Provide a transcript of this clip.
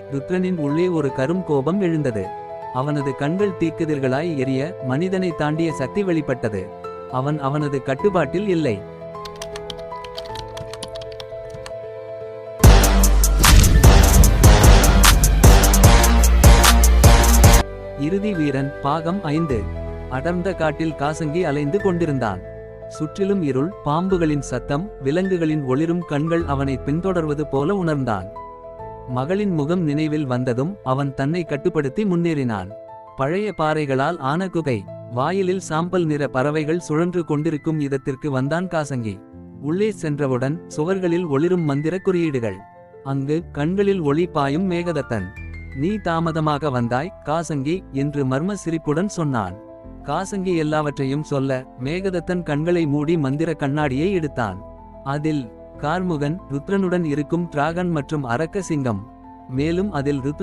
ருத்ரனின் உள்ளே ஒரு கரும் கோபம் எழுந்தது. அவனது கண்கள் தீக்குதிர்களாய் எரிய மனிதனை தாண்டிய சக்தி வெளிப்பட்டது. அவன் அவனது கட்டுப்பாட்டில் இல்லை. இறுதி வீரன் பாகம் ஐந்து. அடர்ந்த காட்டில் காசங்கி அலைந்து கொண்டிருந்தான். சுற்றிலும் இருள் பாம்புகளின் சத்தம் விலங்குகளின் ஒளிரும் கண்கள் அவனை பின்தொடர்வது போல உணர்ந்தான். மகளின் முகம் நினைவில் வந்ததும் அவன் தன்னை கட்டுப்படுத்தி முன்னேறினான். பழைய பாறைகளால் ஆன குகை வாயிலில் சாம்பல் நிற பறவைகள் சுழன்று கொண்டிருக்கும் இதத்திற்கு வந்தான் காசங்கி. உள்ளே சென்றவுடன் சுவர்களில் ஒளிரும் மந்திர குறியீடுகள். அங்கு கண்களில் ஒளி பாயும் மேகதத்தன். நீ தாமதமாக வந்தாய் காசங்கி என்று மர்ம சிரிப்புடன் சொன்னான். காசங்கி எல்லாவற்றையும் சொல்ல மேகதத்தன் கண்களை மூடி மந்திர கண்ணாடியை எடுத்தான். அதில் கார்முகன் ருத்ரனுடன் இருக்கும் டிராகன் மற்றும் அரக்க சிங்கம் மேலும் அதில் ருத்ரன்